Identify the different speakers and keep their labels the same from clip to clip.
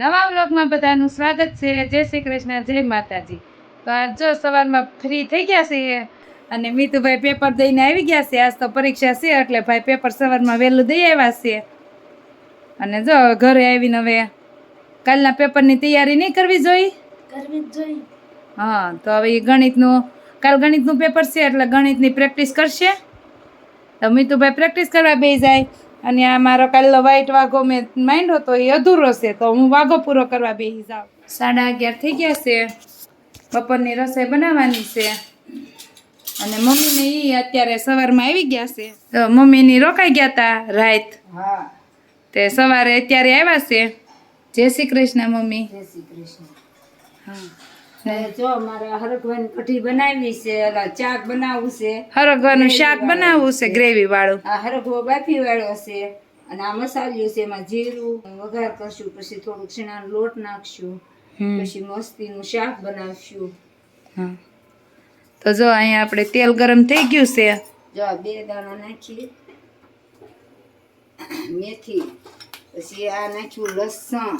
Speaker 1: નવા બ્લોગમાં બધાનું સ્વાગત છે. જય શ્રી કૃષ્ણ, જય માતાજી. તો આજ સવારમાં ફ્રી થઈ ગયા છે અને મીતુભાઈ પેપર દઈને આવી ગયા છે. આજ તો પરીક્ષા છે એટલે ભાઈ પેપર સવારમાં વહેલું દઈ આવ્યા છે. અને જો ઘરે આવીને હવે કાલના પેપરની તૈયારી નહીં કરવી જોઈ
Speaker 2: કરવી જોઈએ.
Speaker 1: હા તો હવે એ ગણિતનું કાલ ગણિતનું પેપર છે એટલે ગણિતની પ્રેક્ટિસ કરશે. તો મિતુભાઈ પ્રેક્ટિસ કરવા બે જાય. અને આ મારો કાલનો વ્હાઈટ વાઘો મેં માંડ્યો તો એ અધૂરો છે તો હું વાઘો પૂરો કરવા બે જાઉં. સાડા અગિયાર થઈ ગયા છે. બપોરની રસોઈ બનાવવાની છે. અને મમ્મીને એ અત્યારે સવારમાં આવી ગયા છે. તો મમ્મીની રોકાઈ ગયા હતા રાત.
Speaker 2: હા.
Speaker 1: તે સવારે અત્યારે આવ્યા છે. જય શ્રી કૃષ્ણ મમ્મી.
Speaker 2: જય શ્રી કૃષ્ણ.
Speaker 1: હા.
Speaker 2: જો મારે હરગવાની કઢી બનાવી છે ચાક બનાવવું છે.
Speaker 1: હરગવાનું શાક બનાવવું છે ગ્રેવી વાળું
Speaker 2: આ હરગવો બાફી વાળો છે અને આ મસાલિયું છે એમાં જીરું વઘાર કરશું પછી થોડુંક શીણાનો લોટ નાખશું પછી મસ્તીનું શાક બનાવશું.
Speaker 1: તો જો અહીંયા આપણે તેલ ગરમ થઈ ગયું છે.
Speaker 2: જો આ બે દાણા નાખીએ. મેથી પછી આ નાખ્યું લસણ.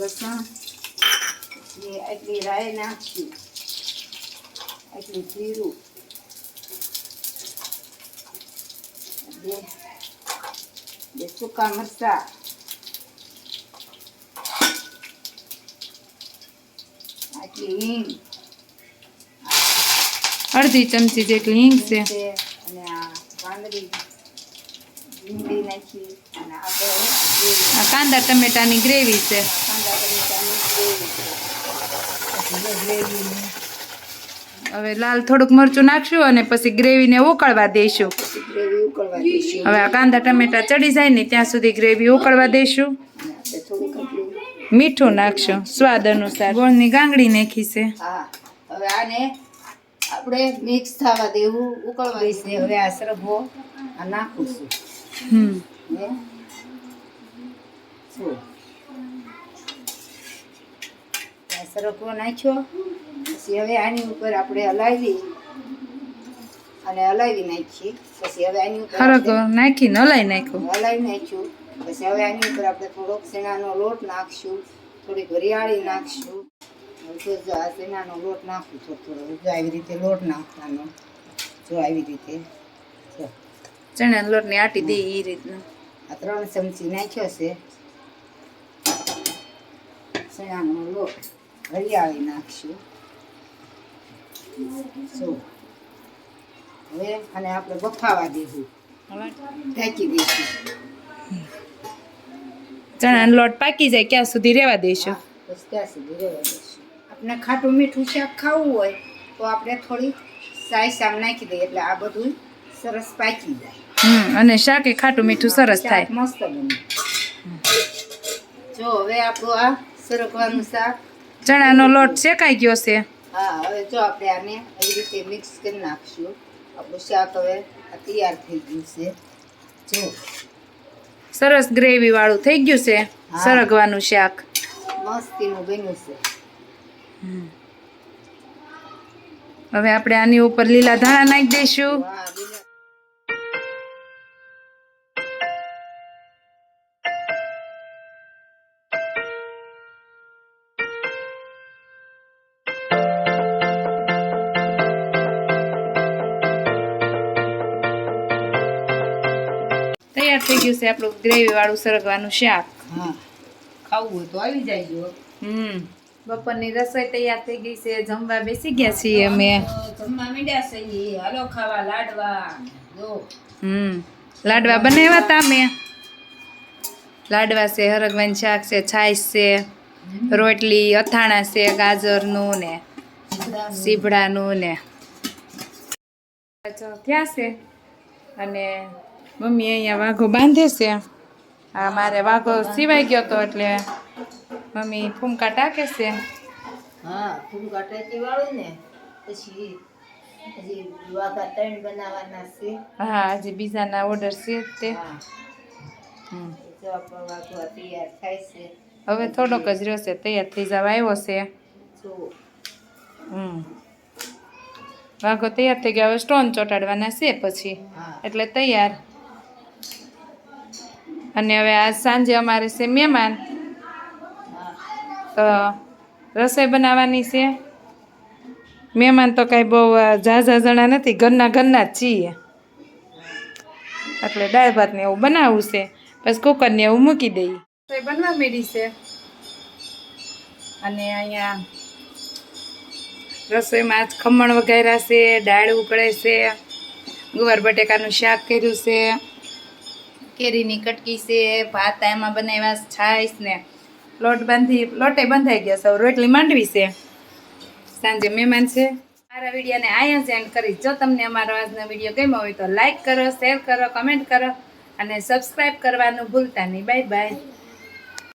Speaker 2: લસણ? પછી આટલી રાય નાખશું આટલું જીરું બે બે સૂકા મરચા આટલી હિંગ
Speaker 1: અડધી ચમચી જેટલી હિંગ છે
Speaker 2: અને આ કાંદરી ભીંડી નાખી અને આપણે
Speaker 1: આ કાંદા ટમેટાની ગ્રેવી છે
Speaker 2: કાંદા ટમેટાની ગ્રેવી છે
Speaker 1: હવે લાલ થોડુંક મરચું નાખશું અને પછી ગ્રેવીને ઉકળવા દઈશું હવે આ કાંદા ટમેટા ચડી જાય ને ત્યાં સુધી ગ્રેવી ઉકળવા દઈશું મીઠું નાખશું સ્વાદ અનુસાર. ગોળની ગાંગડી નાખી છે.
Speaker 2: હવે આને આપણે મિક્સ થવા દેવું ઉકળવા દઈશું હવે આ સરગવો આ નાખું છું.
Speaker 1: હમ
Speaker 2: ને જો આ નાખ્યો. પછી હવે આની ઉપર આપણે હલાવી અને હલાવી નાખીએ. પછી હવે આની ઉપર નાખી
Speaker 1: નાખીને હલાઈ નાખ્યું.
Speaker 2: હલાવી નાખ્યું. પછી હવે આની ઉપર આપણે થોડોક શેણાનો લોટ નાખશું. થોડીક વરિયાળી નાખશું. હવે જો આ શેણાનો લોટ નાખું થોડો. થોડો જો આવી રીતે લોટ નાખવાનો. જો આવી રીતે. જો.
Speaker 1: ચણાના લોટની આટી દઈ એ રીતના.
Speaker 2: આ ત્રણ ચમચી નાખ્યો છે. શેણાનો લોટ. વરિયાળી નાખશું. જો હવે અને આપણે બફાવા દીધું ઢાંકી દઈશું
Speaker 1: ચણાનો લોટ પાકી જાય ક્યાં સુધી રહેવા દઈશું
Speaker 2: બસ ત્યાં સુધી રહેવા દઈશું આપણે ખાટું મીઠું શાક ખાવું હોય તો આપણે થોડી સાઈ સામ નાખી દઈએ એટલે આ બધું સરસ પાકી જાય.
Speaker 1: હમ અને શાકે ખાટું મીઠું સરસ થાય.
Speaker 2: મસ્ત બને. જો હવે આપણું આ સરગવાનું શાક
Speaker 1: ચણાનો લોટ શેકાઈ ગયો છે.
Speaker 2: હા હવે જો આપણે આને આવી રીતે મિક્સ કરી નાખશું. આપણું શાક હવે તૈયાર થઈ ગયું છે. જો.
Speaker 1: સરસ ગ્રેવી વાળું થઈ ગયું છે. સરગવાનું શાક.
Speaker 2: મસ્તીનું બન્યું છે.
Speaker 1: હવે આપણે આની ઉપર લીલા ધાણા નાખી દઈશું. તૈયાર થઈ ગયું છે આપણું ગ્રેવી વાળું સરગવાનું શાક.
Speaker 2: હા. ખાવું તો આવી જાય
Speaker 1: હમ. બપોરની રસોઈ તૈયાર થઈ ગઈ છે. જમવા બેસી ગયા છીએ અમે.
Speaker 2: જમવા મીડ્યા છીએ હાલો ખાવા લાડવા. જો.
Speaker 1: હમ. લાડવા બનાવ્યા હતા અમે. લાડવા છે હરગવાન શાક છે છાશ છે રોટલી અથાણા છે ગાજરનું ને સીભડાનું ને. થયા ક્યાં છે. અને મમ્મી અહીંયા વાઘો બાંધે છે. હા મારે વાઘો સિવાય ગયો તો એટલે મમ્મી ફૂમકા ટાકે છે.
Speaker 2: હા ફૂમકા ટાકી વાળું ને પછી હજી વાઘા ત્રણ બનાવવાના છે.
Speaker 1: હા હજી બીજાના ઓર્ડર છે તે. હવે થોડોક જ રહ્યો છે તૈયાર થઈ જવા આવ્યો છે. હમ. વાઘો તૈયાર થઈ ગયા હવે સ્ટોન ચોંટાડવાના છે પછી. એટલે તૈયાર. અને હવે આજ સાંજે અમારે છે મહેમાન. તો રસોઈ બનાવવાની છે. મહેમાન તો કાંઈ બહુ ઝાઝા જણા નથી, ઘરના ઘરના જ છીએ. એટલે દાળ ભાતને એવું બનાવવું છે. પછી કુકરને એવું મૂકી દઈએ. રસોઈ બનવા મેળી છે. અને અહીંયા રસોઈમાં આજ ખમણ વઘાર્યા છે, દાળ ઉકળે છે, ગુવાર બટેકાનું શાક કર્યું છે. કેરીની કટકી છે, ભાત એમાં બનાવ્યા છાશ ને લોટ બાંધી, લોટે બંધાઈ ગયો સૌ રોટલી માંડવી છે. સાંજે મહેમાન છે. મારા વિડીયોને અહીંયા જ એન્ડ કરીશ. જો તમને અમારો આજનો વીડિયો ગમ્યો હોય તો લાઇક કરો શેર કરો કમેન્ટ કરો અને સબસ્ક્રાઈબ કરવાનું ભૂલતા નહીં. Bye bye